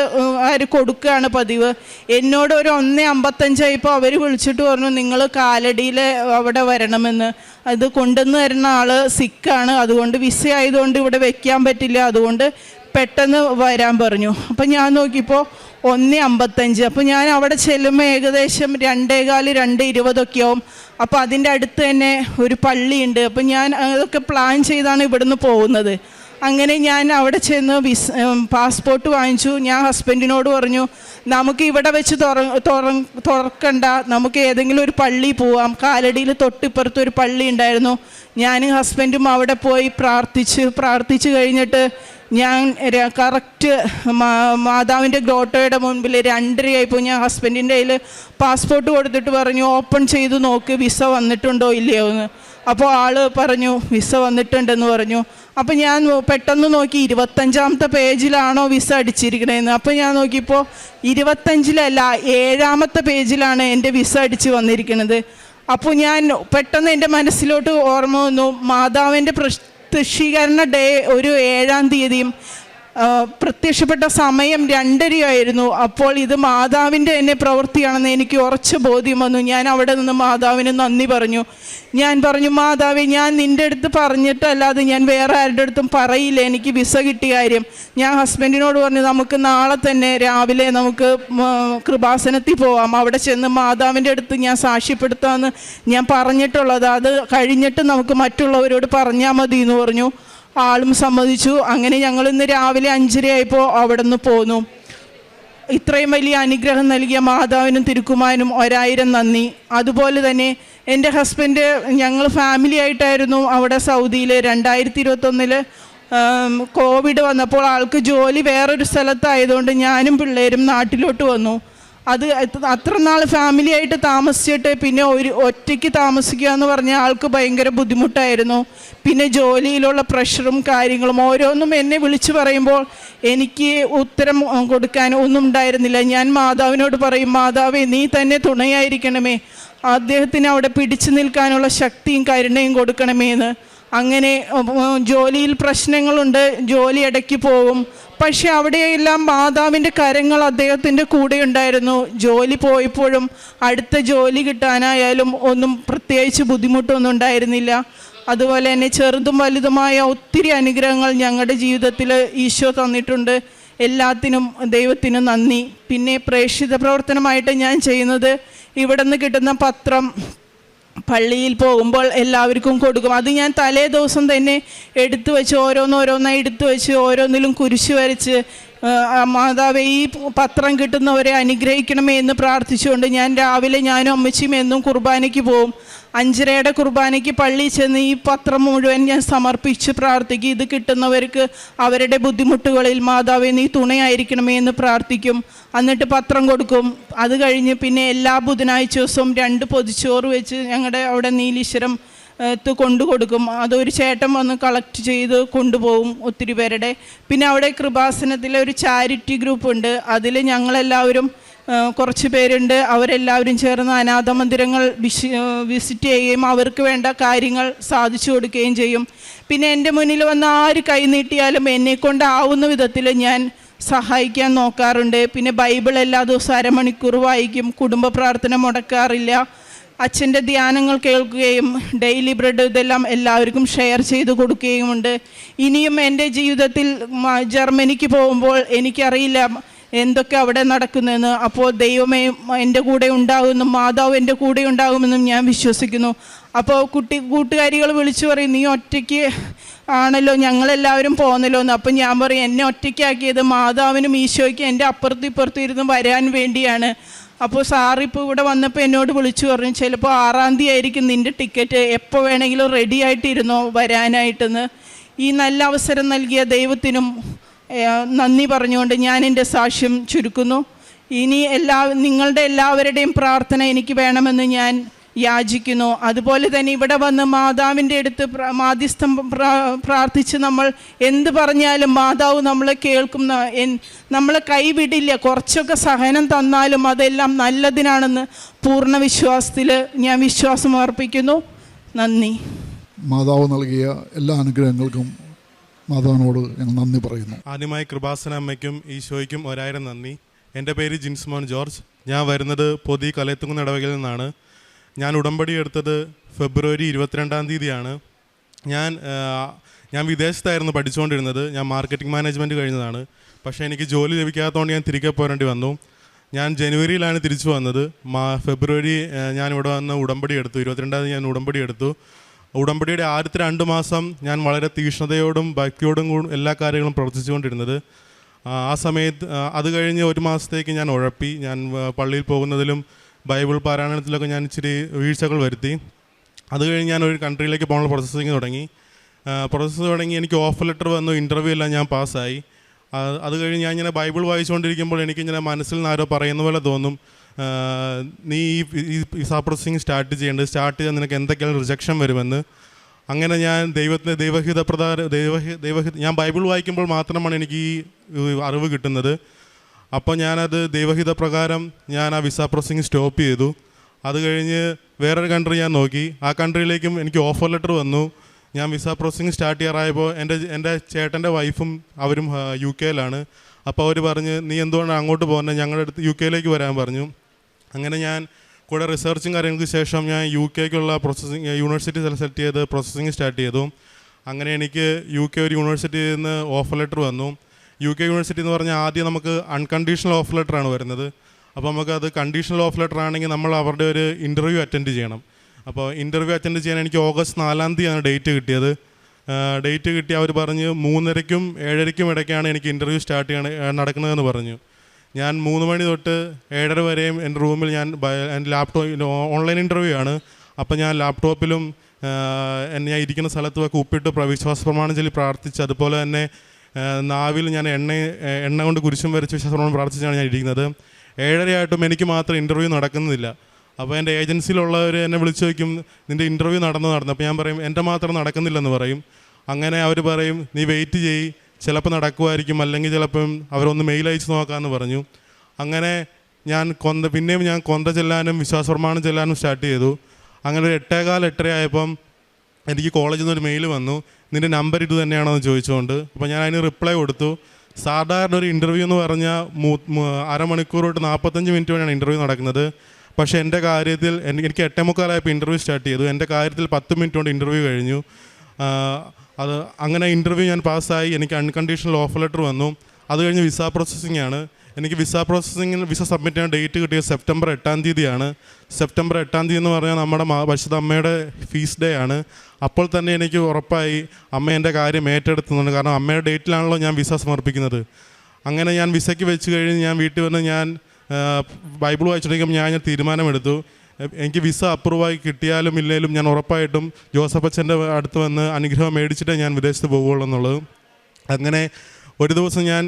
അവർ കൊടുക്കുകയാണ് പതിവ്. എന്നോട് ഒരു ഒന്ന് അമ്പത്തഞ്ചായപ്പോൾ അവർ വിളിച്ചിട്ട് പറഞ്ഞു നിങ്ങൾ കാലടിയിൽ അവിടെ വരണമെന്ന്. അത് കൊണ്ടുവന്ന് തരുന്ന ആൾ സിക്കാണ്. അതുകൊണ്ട് വിസ ആയതുകൊണ്ട് ഇവിടെ വെക്കാൻ പറ്റില്ല. അതുകൊണ്ട് പെട്ടെന്ന് വരാൻ പറഞ്ഞു. അപ്പം ഞാൻ നോക്കിയപ്പോൾ ഒന്ന് അമ്പത്തഞ്ച്. അപ്പോൾ ഞാൻ അവിടെ ചെല്ലുമ്പോൾ ഏകദേശം രണ്ടേകാൽ രണ്ട് ഇരുപതൊക്കെ ആവും അപ്പോൾ അതിന്റെ അടുത്ത് തന്നെ ഒരു പള്ളിയുണ്ട്. അപ്പം ഞാൻ അതൊക്കെ പ്ലാൻ ചെയ്താണ് ഇവിടുന്ന് പോകുന്നത്. അങ്ങനെ ഞാൻ അവിടെ ചെന്ന് വിസ് പാസ്പോർട്ട് വാങ്ങിച്ചു. ഞാൻ ഹസ്ബൻഡിനോട് പറഞ്ഞു നമുക്ക് ഇവിടെ വെച്ച് തുറ തുറ തുറക്കണ്ട. നമുക്ക് ഏതെങ്കിലും ഒരു പള്ളി പോവാം. കാലടിയിൽ തൊട്ടിപ്പുറത്ത് ഒരു പള്ളി ഉണ്ടായിരുന്നു. ഞാനും ഹസ്ബൻഡും അവിടെ പോയി പ്രാർത്ഥിച്ച് പ്രാർത്ഥിച്ച് കഴിഞ്ഞിട്ട് ഞാൻ കറക്റ്റ് മാതാവിന്റെ ഗ്രോട്ടോയുടെ മുൻപിൽ രണ്ടരയായിപ്പോൾ ഞാൻ ഹസ്ബൻഡിന്റെ കയ്യിൽ പാസ്പോർട്ട് കൊടുത്തിട്ട് പറഞ്ഞു ഓപ്പൺ ചെയ്ത് നോക്ക് വിസ വന്നിട്ടുണ്ടോ ഇല്ലയോ? എന്ന്. അപ്പോൾ ആൾ പറഞ്ഞു വിസ വന്നിട്ടുണ്ടെന്ന് പറഞ്ഞു. അപ്പോൾ ഞാൻ പെട്ടെന്ന് നോക്കി ഇരുപത്തഞ്ചാമത്തെ പേജിലാണോ വിസ അടിച്ചിരിക്കണേന്ന്? അപ്പോൾ ഞാൻ നോക്കിയപ്പോൾ ഇരുപത്തഞ്ചിലല്ല ഏഴാമത്തെ പേജിലാണ് എന്റെ വിസ അടിച്ച് വന്നിരിക്കുന്നത് അപ്പോൾ ഞാൻ പെട്ടെന്ന് എന്റെ മനസ്സിലോട്ട് ഓർമ്മ വന്നു മാതാവിന്റെ പ്രത്യക്ഷീകരണ ഡേ ഒരു ഏഴാം തീയതിയും പ്രത്യക്ഷപ്പെട്ട സമയം രണ്ടരയായിരുന്നു. അപ്പോൾ ഇത് മാതാവിന്റെ എന്നെ പ്രവൃത്തിയാണെന്ന് എനിക്ക് ഉറച്ച ബോധ്യം വന്നു. ഞാൻ അവിടെ നിന്ന് മാതാവിന് നന്ദി പറഞ്ഞു. ഞാൻ പറഞ്ഞു മാതാവേ ഞാൻ നിന്റെ അടുത്ത് പറഞ്ഞിട്ടല്ലാതെ ഞാൻ വേറെ ആരുടെ അടുത്തും പറയില്ല. എനിക്ക് വിസ കിട്ടിയ കാര്യം. ഞാൻ ഹസ്ബൻഡിനോട് പറഞ്ഞു നമുക്ക് നാളെ തന്നെ രാവിലെ നമുക്ക് കൃപാസനത്തിൽ പോവാം. അവിടെ ചെന്ന് മാതാവിന്റെ അടുത്ത് ഞാൻ സാക്ഷ്യപ്പെടുത്താമെന്ന് ഞാൻ പറഞ്ഞിട്ടുള്ളത്. അത് കഴിഞ്ഞിട്ട് നമുക്ക് മറ്റുള്ളവരോട് പറഞ്ഞാൽ മതി എന്ന് പറഞ്ഞു. ആളും സമ്മതിച്ചു. അങ്ങനെ ഞങ്ങൾ ഇന്ന് രാവിലെ അഞ്ചരയായപ്പോൾ അവിടെ നിന്ന് പോന്നു. ഇത്രയും വലിയ അനുഗ്രഹം നൽകിയ മാതാവിനും തിരുക്കുമാനും ഒരായിരം നന്ദി. അതുപോലെ തന്നെ എന്റെ ഹസ്ബൻഡ് ഞങ്ങൾ ഫാമിലി ആയിട്ടായിരുന്നു അവിടെ സൗദിയിൽ രണ്ടായിരത്തി ഇരുപത്തൊന്നിൽ കോവിഡ് വന്നപ്പോൾ ആൾക്ക് ജോലി വേറൊരു സ്ഥലത്തായതുകൊണ്ട് ഞാനും പിള്ളേരും നാട്ടിലോട്ട് വന്നു. അത് അത് അത്ര നാൾ ഫാമിലി ആയിട്ട് താമസിച്ചിട്ട് പിന്നെ ഒരു ഒറ്റയ്ക്ക് താമസിക്കുക എന്ന് പറഞ്ഞാൽ ആൾക്ക് ഭയങ്കര ബുദ്ധിമുട്ടായിരുന്നു. പിന്നെ ജോലിയിലുള്ള പ്രഷറും കാര്യങ്ങളും ഓരോന്നും എന്നെ വിളിച്ചു പറയുമ്പോൾ എനിക്ക് ഉത്തരം കൊടുക്കാൻ ഒന്നും ഉണ്ടായിരുന്നില്ല. ഞാൻ മാതാവിനോട് പറയും മാതാവേ നീ തന്നെ തുണയായിരിക്കണമേ. അദ്ദേഹത്തിന് അവിടെ പിടിച്ചു നിൽക്കാനുള്ള ശക്തിയും കരുണയും കൊടുക്കണമേ എന്ന് അങ്ങനെ ജോലിയിൽ പ്രശ്നങ്ങളുണ്ട് ജോലി ഇടയ്ക്ക് പോകും പക്ഷെ അവിടെയെല്ലാം മാതാവിന്റെ കരങ്ങൾ അദ്ദേഹത്തിന്റെ കൂടെ ഉണ്ടായിരുന്നു. ജോലി പോയപ്പോഴും അടുത്ത ജോലി കിട്ടാനായാലും ഒന്നും പ്രത്യേകിച്ച് ബുദ്ധിമുട്ടൊന്നും ഉണ്ടായിരുന്നില്ല. അതുപോലെ തന്നെ ചെറുതും വലുതുമായ ഒത്തിരി അനുഗ്രഹങ്ങൾ ഞങ്ങളുടെ ജീവിതത്തിൽ ഈശോ തന്നിട്ടുണ്ട്. എല്ലാത്തിനും ദൈവത്തിന് നന്ദി. പിന്നെ പ്രേക്ഷിത പ്രവർത്തനമായിട്ട് ഞാൻ ചെയ്യുന്നത് ഇവിടെ നിന്ന് കിട്ടുന്ന പത്രം പള്ളിയിൽ പോകുമ്പോൾ എല്ലാവർക്കും കൊടുക്കും. അത് ഞാൻ തലേ ദിവസം തന്നെ എടുത്തു വെച്ച് ഓരോന്നോരോന്നായി എടുത്തു വെച്ച് ഓരോന്നിലും കുരിശ് വരച്ച് മാതാവേ ഈ പത്രം കിട്ടുന്നവരെ അനുഗ്രഹിക്കണമേ എന്ന് പ്രാർത്ഥിച്ചുകൊണ്ട് ഞാൻ രാവിലെ ഞാനും അമ്മച്ചിയും എന്നും കുർബാനയ്ക്ക് പോവും. അഞ്ചരയുടെ കുർബാനയ്ക്ക് പള്ളിയിൽ ചെന്ന് ഈ പത്രം മുഴുവൻ ഞാൻ സമർപ്പിച്ച് പ്രാർത്ഥിക്കും. ഇത് കിട്ടുന്നവർക്ക് അവരുടെ ബുദ്ധിമുട്ടുകളിൽ മാതാവ് നീ തുണയായിരിക്കണമേ എന്ന് പ്രാർത്ഥിക്കും. എന്നിട്ട് പത്രം കൊടുക്കും. അത് കഴിഞ്ഞ് പിന്നെ എല്ലാ ബുധനാഴ്ച ദിവസവും രണ്ട് പൊതിച്ചോറ് വെച്ച് ഞങ്ങളുടെ അവിടെ നീലീശ്വരം ത്ത് കൊണ്ടു കൊടുക്കും. അതൊരു ചേട്ടൻ വന്ന് കളക്ട് ചെയ്ത് കൊണ്ടുപോകും ഒത്തിരി പേരുടെ. പിന്നെ അവിടെ കൃപാസനത്തിലെ ഒരു ചാരിറ്റി ഗ്രൂപ്പ് ഉണ്ട്. അതിൽ ഞങ്ങളെല്ലാവരും കുറച്ച് പേരുണ്ട്. അവരെല്ലാവരും ചേർന്ന് അനാഥ മന്ദിരങ്ങൾ വിഷി വിസിറ്റ് ചെയ്യുകയും അവർക്ക് വേണ്ട കാര്യങ്ങൾ സാധിച്ചു കൊടുക്കുകയും ചെയ്യും. പിന്നെ എന്റെ മുന്നിൽ വന്ന് ആര് കൈനീട്ടിയാലും എന്നെക്കൊണ്ടാവുന്ന വിധത്തിൽ ഞാൻ സഹായിക്കാൻ നോക്കാറുണ്ട്. പിന്നെ ബൈബിൾ എല്ലാ ദിവസവും അരമണിക്കൂർ വായിക്കും. കുടുംബ പ്രാർത്ഥന മുടക്കാറില്ല. അച്ഛന്റെ ധ്യാനങ്ങൾ കേൾക്കുകയും ഡെയിലി ബ്രെഡ് ഇതെല്ലാം എല്ലാവർക്കും ഷെയർ ചെയ്ത് കൊടുക്കുകയുമുണ്ട്. ഇനിയും എന്റെ ജീവിതത്തിൽ ജർമ്മനിക്ക് പോകുമ്പോൾ എനിക്കറിയില്ല എന്തൊക്കെ അവിടെ നടക്കുന്നതെന്ന് അപ്പോൾ ദൈവമേ എന്റെ കൂടെ ഉണ്ടാകുമെന്നും മാതാവ് എന്റെ കൂടെ ഉണ്ടാകുമെന്നും ഞാൻ വിശ്വസിക്കുന്നു. അപ്പോൾ കുട്ടി കൂട്ടുകാരികൾ വിളിച്ചു പറയും നീ ഒറ്റയ്ക്ക് ആണല്ലോ ഞങ്ങളെല്ലാവരും പോകുന്നല്ലോ എന്ന് അപ്പം ഞാൻ പറയും എന്നെ ഒറ്റയ്ക്കാക്കിയത് മാതാവിനും ഈശോയ്ക്കും എന്റെ അപ്പുറത്തും ഇപ്പുറത്തും ഇരുന്ന് വരാൻ വേണ്ടിയാണ്. അപ്പോൾ സാറിപ്പോൾ ഇവിടെ വന്നപ്പോൾ എന്നോട് വിളിച്ചു പറഞ്ഞു ചിലപ്പോൾ ആറാം തീയതി ആയിരിക്കും നിന്റെ ടിക്കറ്റ്. എപ്പോൾ വേണമെങ്കിലും റെഡി ആയിട്ടിരുന്നോ വരാനായിട്ടെന്ന്? ഈ നല്ല അവസരം നൽകിയ ദൈവത്തിനും നന്ദി പറഞ്ഞുകൊണ്ട് ഞാൻ എന്റെ സാക്ഷ്യം ചുരുക്കുന്നു. ഇനി എല്ലാ നിങ്ങളുടെ എല്ലാവരുടെയും പ്രാർത്ഥന എനിക്ക് വേണമെന്ന് ഞാൻ യാചിക്കുന്നു. അതുപോലെ തന്നെ ഇവിടെ വന്ന് മാതാവിന്റെ അടുത്ത് പ്ര- മാധ്യസ്ഥം പ്രാർത്ഥിച്ച് നമ്മൾ എന്ത് പറഞ്ഞാലും മാതാവ് നമ്മളെ കേൾക്കുന്ന എൻ- നമ്മളെ കൈവിടില്ല. കുറച്ചൊക്കെ സഹനം തന്നാലും അതെല്ലാം നല്ലതിനാണെന്ന് പൂർണ വിശ്വാസത്തിൽ ഞാൻ വിശ്വാസം അർപ്പിക്കുന്നു. നന്ദി. മാതാവ് നൽകിയ എല്ലാ അനുഗ്രഹങ്ങൾക്കും മാതാവിനോട് ഞങ്ങൾ നന്ദി പറയുന്നു. ആദ്യമായി കൃപാസന അമ്മയ്ക്കും ഈശോയ്ക്കും ഒരായിരം നന്ദി. എന്റെ പേര് ജിൻസ്മോൻ ജോർജ്. ഞാൻ വരുന്നത് പൊതി കലയത്തുങ്ങുന്ന ഇടവകയിൽ നിന്നാണ്. ഞാൻ ഉടമ്പടി എടുത്തത് ഫെബ്രുവരി ഇരുപത്തിരണ്ടാം തീയതിയാണ്. ഞാൻ ഞാൻ വിദേശത്തായിരുന്നു പഠിച്ചുകൊണ്ടിരുന്നത്. ഞാൻ മാർക്കറ്റിംഗ് മാനേജ്മെന്റ് കഴിഞ്ഞതാണ്. പക്ഷേ എനിക്ക് ജോലി ലഭിക്കാത്തതുകൊണ്ട് ഞാൻ തിരികെ പോരേണ്ടി വന്നു. ഞാൻ ജനുവരിയിലാണ് തിരിച്ചു വന്നത്. മാ ഫെബ്രുവരി ഞാൻ ഇവിടെ വന്ന് ഉടമ്പടി എടുത്തു. ഇരുപത്തിരണ്ടാം തീയതി ഞാൻ ഉടമ്പടി എടുത്തു. ഉടമ്പടിയുടെ ആദ്യത്തെ രണ്ട് മാസം ഞാൻ വളരെ തീക്ഷ്ണതയോടും ഭക്തിയോടും എല്ലാ കാര്യങ്ങളും പ്രവർത്തിച്ചുകൊണ്ടിരുന്നത്. ആ, സമയത്ത് അത് കഴിഞ്ഞ് ഒരു മാസത്തേക്ക് ഞാൻ ഉഴപ്പി. ഞാൻ പള്ളിയിൽ പോകുന്നതിലും ബൈബിൾ പാരായണത്തിലൊക്കെ ഞാൻ ഇച്ചിരി വീഴ്ചകൾ വരുത്തി. അത് കഴിഞ്ഞ് ഞാൻ ഒരു കൺട്രിയിലേക്ക് പോകാനുള്ള പ്രോസസ്സിങ് തുടങ്ങി. പ്രോസസ്സ് തുടങ്ങി. എനിക്ക് ഓഫർ ലെറ്റർ വന്നു. ഇന്റർവ്യൂ എല്ലാം ഞാൻ പാസ്സായി. അത് കഴിഞ്ഞ് ഞാൻ ഇങ്ങനെ ബൈബിൾ വായിച്ചുകൊണ്ടിരിക്കുമ്പോൾ എനിക്കിങ്ങനെ മനസ്സിൽ നിന്ന് ആരോ പറയുന്ന പോലെ തോന്നും. നീ ഈ പ്രോസസ്സിങ് സ്റ്റാർട്ട് ചെയ്യേണ്ടത്. സ്റ്റാർട്ട് ചെയ്താൽ നിനക്ക് എന്തൊക്കെയാണ് റിജക്ഷൻ വരുമെന്ന്. അങ്ങനെ ഞാൻ ദൈവത്തിന്റെ ദൈവഹിത പ്രധാന ദൈവഹി ദൈവഹിത ഞാൻ ബൈബിൾ വായിക്കുമ്പോൾ മാത്രമാണ് എനിക്ക് ഈ അറിവ് കിട്ടുന്നത്. അപ്പോൾ ഞാനത് ദൈവഹിത പ്രകാരം ഞാൻ ആ വിസ പ്രോസസ്സിങ് സ്റ്റോപ്പ് ചെയ്തു. അത് കഴിഞ്ഞ് വേറൊരു കൺട്രി ഞാൻ നോക്കി. ആ കൺട്രിയിലേക്കും എനിക്ക് ഓഫർ ലെറ്റർ വന്നു. ഞാൻ വിസ പ്രോസസ്സിങ് സ്റ്റാർട്ട് ചെയ്യാറായപ്പോൾ എന്റെ എന്റെ ചേട്ടന്റെ വൈഫും അവരും യു കെയിലാണ്. അപ്പോൾ അവർ പറഞ്ഞ് നീ എന്തുകൊണ്ടാണ് അങ്ങോട്ട് പോകുന്നത്? ഞങ്ങളുടെ അടുത്ത് യു കെയിലേക്ക് വരാൻ പറഞ്ഞു. അങ്ങനെ ഞാൻ കൂടെ റിസർച്ചും കാര്യങ്ങൾക്ക് ശേഷം ഞാൻ യു കെക്കുള്ള പ്രോസസ്സിങ് യൂണിവേഴ്സിറ്റി സെലക്ട് ചെയ്ത് പ്രോസസ്സിങ് സ്റ്റാർട്ട് ചെയ്തു. അങ്ങനെ എനിക്ക് യു കെ ഒരു യൂണിവേഴ്സിറ്റിയിൽ നിന്ന് ഓഫർ ലെറ്റർ വന്നു. യു കെ യൂണിവേഴ്സിറ്റി എന്ന് പറഞ്ഞാൽ ആദ്യം നമുക്ക് അൺകണ്ടീഷണൽ ഓഫ് ലെറ്റർ ആണ് വരുന്നത്. അപ്പോൾ നമുക്കത് കണ്ടീഷണൽ ഓഫ് ലെറ്റർ ആണെങ്കിൽ നമ്മൾ അവരുടെ ഒരു ഇന്റർവ്യൂ അറ്റൻഡ് ചെയ്യണം. അപ്പോൾ ഇന്റർവ്യൂ അറ്റൻഡ് ചെയ്യാൻ എനിക്ക് ഓഗസ്റ്റ് നാലാം തീയതിയാണ് ഡേറ്റ് കിട്ടിയത്. ഡേറ്റ് കിട്ടി അവർ പറഞ്ഞ് മൂന്നരയ്ക്കും ഏഴരയ്ക്കും ഇടയ്ക്കാണ് എനിക്ക് ഇന്റർവ്യൂ സ്റ്റാർട്ട് ചെയ്യണ നടക്കുന്നതെന്ന് പറഞ്ഞു. ഞാൻ മൂന്ന് മണി തൊട്ട് ഏഴര വരെയും എന്റെ റൂമിൽ ഞാൻ എന്റെ ലാപ്ടോപ്പ് ഓൺലൈൻ ഇന്റർവ്യൂ ആണ്. അപ്പോൾ ഞാൻ ലാപ്ടോപ്പിലും ഞാൻ ഇരിക്കുന്ന സ്ഥലത്ത് ഒക്കെ ഉപ്പിട്ട് വിശ്വാസ പ്രമാണം ചൊല്ലി പ്രാർത്ഥിച്ച് അതുപോലെ തന്നെ നാവിൽ ഞാൻ എണ്ണ എണ്ണ കൊണ്ട് കുരിശും വരച്ച് വിശ്വാസ പ്രാർത്ഥിച്ചാണ് ഞാൻ ഇരിക്കുന്നത്. ഏഴരയായിട്ടും എനിക്ക് മാത്രം ഇന്റർവ്യൂ നടക്കുന്നില്ല. അപ്പോൾ എന്റെ ഏജൻസിയിലുള്ളവർ എന്നെ വിളിച്ചു ചോദിക്കും നിന്റെ ഇന്റർവ്യൂ നടന്നു? നടന്നു. അപ്പോൾ ഞാൻ പറയും എന്റെ മാത്രം നടക്കുന്നില്ലെന്ന് പറയും. അങ്ങനെ അവർ പറയും നീ വെയിറ്റ് ചെയ്യ്. ചിലപ്പോൾ നടക്കുമായിരിക്കും. അല്ലെങ്കിൽ ചിലപ്പം അവരൊന്ന് മെയിൽ അയച്ച് നോക്കാമെന്ന് പറഞ്ഞു. അങ്ങനെ ഞാൻ കൊന്ത പിന്നെയും ഞാൻ കൊന്ത ചെല്ലാനും വിശ്വാസ പ്രമാണം ചെല്ലാനും സ്റ്റാർട്ട് ചെയ്തു. അങ്ങനെ ഒരു എട്ടേകാൽ എട്ടര ആയപ്പം എനിക്ക് കോളേജിൽ നിന്ന് ഒരു മെയിൽ വന്നു. നിന്റെ നമ്പർ ഇത് തന്നെയാണോ എന്ന് ചോദിച്ചുകൊണ്ട് അപ്പോൾ ഞാൻ അതിന് റിപ്ലൈ കൊടുത്തു. സാധാരണ ഒരു ഇന്റർവ്യൂ എന്ന് പറഞ്ഞാൽ മൂ- അരമണിക്കൂർ തൊട്ട് നാൽപ്പത്തഞ്ച് മിനിറ്റ് വരെയാണ് ഇന്റർവ്യൂ നടക്കുന്നത്. പക്ഷേ എന്റെ കാര്യത്തിൽ എനിക്ക് എട്ടേമുക്കാലായപ്പോൾ ഇന്റർവ്യൂ സ്റ്റാർട്ട് ചെയ്തു. എന്റെ കാര്യത്തിൽ പത്ത് മിനിറ്റ് കൊണ്ട് ഇന്റർവ്യൂ കഴിഞ്ഞു. അത് അങ്ങനെ ഇന്റർവ്യൂ ഞാൻ പാസ്സായി എനിക്ക് അൺകണ്ടീഷണൽ ഓഫർ ലെറ്റർ വന്നു. അത് കഴിഞ്ഞ് വിസ പ്രോസസ്സിംഗ് ആണ്. എനിക്ക് വിസ പ്രോസസ്സിങ്ങിൽ വിസ സബ്മിറ്റ് ചെയ്യാൻ ഡേറ്റ് കിട്ടിയത് സെപ്റ്റംബർ എട്ടാം തീയതിയാണ്. സെപ്റ്റംബർ എട്ടാം തീയതി എന്ന് പറഞ്ഞാൽ നമ്മുടെ മാ- അമ്മയുടെ ഫീസ് ഡേ ആണ്. അപ്പോൾ തന്നെ എനിക്ക് ഉറപ്പായി അമ്മ എന്റെ കാര്യം ഏറ്റെടുത്തുന്നുണ്ട്. കാരണം അമ്മയുടെ ഡേറ്റിലാണല്ലോ ഞാൻ വിസ സമർപ്പിക്കുന്നത്. അങ്ങനെ ഞാൻ വിസയ്ക്ക് വെച്ച് കഴിഞ്ഞ് ഞാൻ വീട്ടിൽ വന്ന് ഞാൻ ബൈബിൾ വായിച്ചിട്ടുണ്ടെങ്കിൽ ഞാൻ ഞാൻ തീരുമാനമെടുത്തു. എനിക്ക് വിസ അപ്രൂവായി കിട്ടിയാലും ഇല്ലെങ്കിലും ഞാൻ ഉറപ്പായിട്ടും ജോസഫ് അച്ഛന്റെ അടുത്ത് വന്ന് അനുഗ്രഹം മേടിച്ചിട്ടേ ഞാൻ വിദേശത്ത് പോകുള്ളൂ എന്നുള്ളത്. അങ്ങനെ ഒരു ദിവസം ഞാൻ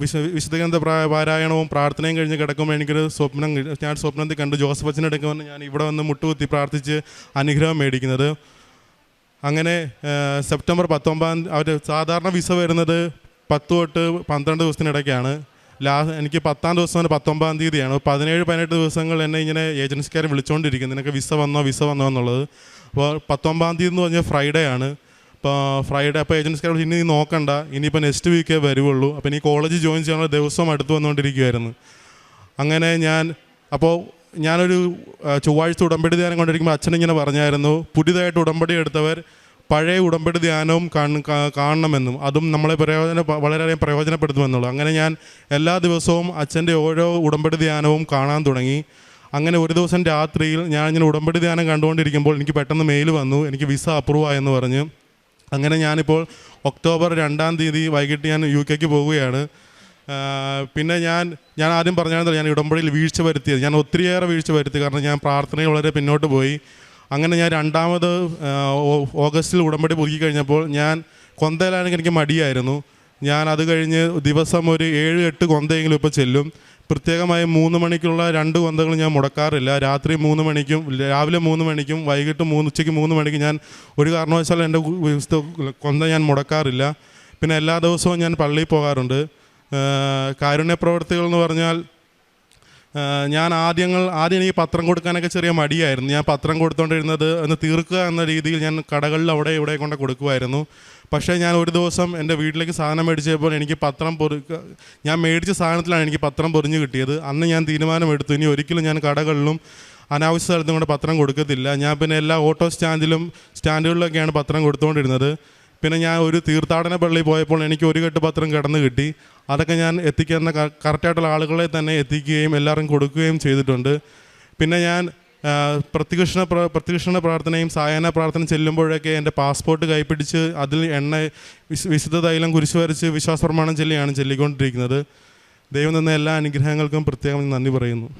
വിശുദ്ധഗ്രന്ഥ പ്രായ പാരായണവും പ്രാർത്ഥനയും കഴിഞ്ഞ് കിടക്കുമ്പോൾ എനിക്കൊരു സ്വപ്നം ഞാൻ സ്വപ്നത്തിൽ കണ്ടു ജോസഫ് അച്ഛന്റെ അടുക്ക് വന്ന് ഞാൻ ഇവിടെ വന്ന് മുട്ടുകുത്തി പ്രാർത്ഥിച്ച് അനുഗ്രഹം മേടിക്കുന്നത്. അങ്ങനെ സെപ്റ്റംബർ പത്തൊമ്പതാം അവർ സാധാരണ വിസ വരുന്നത് പത്ത് തൊട്ട് പന്ത്രണ്ട് ദിവസത്തിനിടയ്ക്കാണ്. ലാ എനിക്ക് പത്താം ദിവസം പത്തൊമ്പതാം തീയതിയാണ്. പതിനേഴ് പതിനെട്ട് ദിവസങ്ങൾ എന്നെ ഇങ്ങനെ ഏജൻസിക്കാരെ വിളിച്ചുകൊണ്ടിരിക്കുന്നു നിനക്ക് വിസ വന്നോ വിസ വന്നോ എന്നുള്ളത്. അപ്പോൾ പത്തൊമ്പതാം തീയതി എന്ന് പറഞ്ഞാൽ ഫ്രൈഡേ ആണ്. അപ്പോൾ ഫ്രൈഡേ അപ്പോൾ കാര്യം ഇനി നീ നോക്കണ്ട. ഇനിയിപ്പോൾ നെക്സ്റ്റ് വീക്കേ വരുവുള്ളൂ. അപ്പോൾ ഇനി കോളേജ് ജോയിൻ ചെയ്യാനുള്ള ദിവസം അടുത്ത് വന്നുകൊണ്ടിരിക്കുമായിരുന്നു അങ്ങനെ ഞാൻ അപ്പോൾ ഞാനൊരു ചൊവ്വാഴ്ച ഉടമ്പടി ധ്യാനം കൊണ്ടിരിക്കുമ്പോൾ അച്ഛനിങ്ങനെ പറഞ്ഞായിരുന്നു പുതിയതായിട്ട് ഉടമ്പടി എടുത്തവർ പഴയ ഉടമ്പടി ധ്യാനവും കാണണമെന്നും. അതും നമ്മളെ പ്രയോജന വളരെയധികം പ്രയോജനപ്പെടുത്തുമെന്നുള്ളൂ. അങ്ങനെ ഞാൻ എല്ലാ ദിവസവും അച്ഛന്റെ ഓരോ ഉടമ്പടി ധ്യാനവും കാണാൻ തുടങ്ങി. അങ്ങനെ ഒരു ദിവസം രാത്രിയിൽ ഞാൻ ഇങ്ങനെ ഉടമ്പടി ധ്യാനം കണ്ടുകൊണ്ടിരിക്കുമ്പോൾ എനിക്ക് പെട്ടെന്ന് മെയിൽ വന്നു. എനിക്ക് വിസ അപ്രൂവ് ആയെന്ന് പറഞ്ഞ്. അങ്ങനെ ഞാനിപ്പോൾ ഒക്ടോബർ രണ്ടാം തീയതി വൈകിട്ട് ഞാൻ യു കെക്ക് പോവുകയാണ്. പിന്നെ ഞാൻ ഞാൻ ആദ്യം പറഞ്ഞാൽ ഞാൻ ഉടമ്പടിയിൽ വീഴ്ച വരുത്തിയത്. ഞാൻ ഒത്തിരിയേറെ വീഴ്ച വരുത്തി കാരണം ഞാൻ പ്രാർത്ഥനയിൽ വളരെ പിന്നോട്ട് പോയി. അങ്ങനെ ഞാൻ രണ്ടാമത് ഓഗസ്റ്റിൽ ഉടമ്പടി പുതുക്കി കഴിഞ്ഞപ്പോൾ ഞാൻ കൊന്തയിലാണെങ്കിൽ എനിക്ക് മടിയായിരുന്നു. ഞാൻ അത് കഴിഞ്ഞ് ദിവസം ഒരു ഏഴ് എട്ട് കൊന്തയെങ്കിലും ഇപ്പോൾ ചെല്ലും. പ്രത്യേകമായി മൂന്ന് മണിക്കുള്ള രണ്ട് കൊന്തകൾ ഞാൻ മുടക്കാറില്ല. രാത്രി മൂന്ന് മണിക്കും രാവിലെ മൂന്ന് മണിക്കും വൈകിട്ട് മൂന്ന് ഉച്ചയ്ക്ക് മൂന്ന് മണിക്കും ഞാൻ ഒരു കാരണവശാലും എന്റെ കൊന്ത ഞാൻ മുടക്കാറില്ല. പിന്നെ എല്ലാ ദിവസവും ഞാൻ പള്ളിയിൽ പോകാറുണ്ട്. കാരുണ്യ പ്രവർത്തികൾ എന്ന് പറഞ്ഞാൽ ഞാൻ ആദ്യങ്ങൾ ആദ്യം എനിക്ക് പത്രം കൊടുക്കാനൊക്കെ ചെറിയ മടിയായിരുന്നു. ഞാൻ പത്രം കൊടുത്തുകൊണ്ടിരുന്നത് എന്ന് തീർക്കുക എന്ന രീതിയിൽ ഞാൻ കടകളിൽ അവിടെ ഇവിടെ കൊണ്ട് കൊടുക്കുമായിരുന്നു പക്ഷേ ഞാൻ ഒരു ദിവസം എന്റെ വീട്ടിലേക്ക് സാധനം മേടിച്ചപ്പോൾ എനിക്ക് പത്രം പൊറുക്ക ഞാൻ മേടിച്ച സാധനത്തിലാണ് എനിക്ക് പത്രം പൊറിഞ്ഞ് കിട്ടിയത്. അന്ന് ഞാൻ തീരുമാനമെടുത്തു. ഇനി ഒരിക്കലും ഞാൻ കടകളിലും അനാവശ്യ സ്ഥലത്തും കൂടെ പത്രം കൊടുക്കത്തില്ല. ഞാൻ പിന്നെ എല്ലാ ഓട്ടോ സ്റ്റാൻഡിലും സ്റ്റാൻഡുകളിലൊക്കെയാണ് പത്രം കൊടുത്തുകൊണ്ടിരുന്നത്. പിന്നെ ഞാൻ ഒരു തീർത്ഥാടന പള്ളി പോയപ്പോൾ എനിക്ക് ഒരു കെട്ട് പത്രം കിടന്ന് കിട്ടി. അതൊക്കെ ഞാൻ എത്തിക്കുന്ന കറക്റ്റായിട്ടുള്ള ആളുകളെ തന്നെ എത്തിക്കുകയും എല്ലാവരും കൊടുക്കുകയും ചെയ്തിട്ടുണ്ട്. പിന്നെ ഞാൻ പ്രതികൃഷ്ണ പ്ര- പ്രതികൃഷ്ണ പ്രാർത്ഥനയും സായാഹ്ന പ്രാർത്ഥന ചെല്ലുമ്പോഴൊക്കെ എന്റെ പാസ്പോർട്ട് കൈപ്പിടിച്ച് അതിൽ എണ്ണ വിശ് വിശുദ്ധ തൈലം കുരിശു വരച്ച് വിശ്വാസ പ്രമാണം ചൊല്ലിയാണ് ചൊല്ലിക്കൊണ്ടിരിക്കുന്നത്. ദൈവം തന്ന എല്ലാ അനുഗ്രഹങ്ങൾക്കും പ്രത്യേകം നന്ദി പറയുന്നു.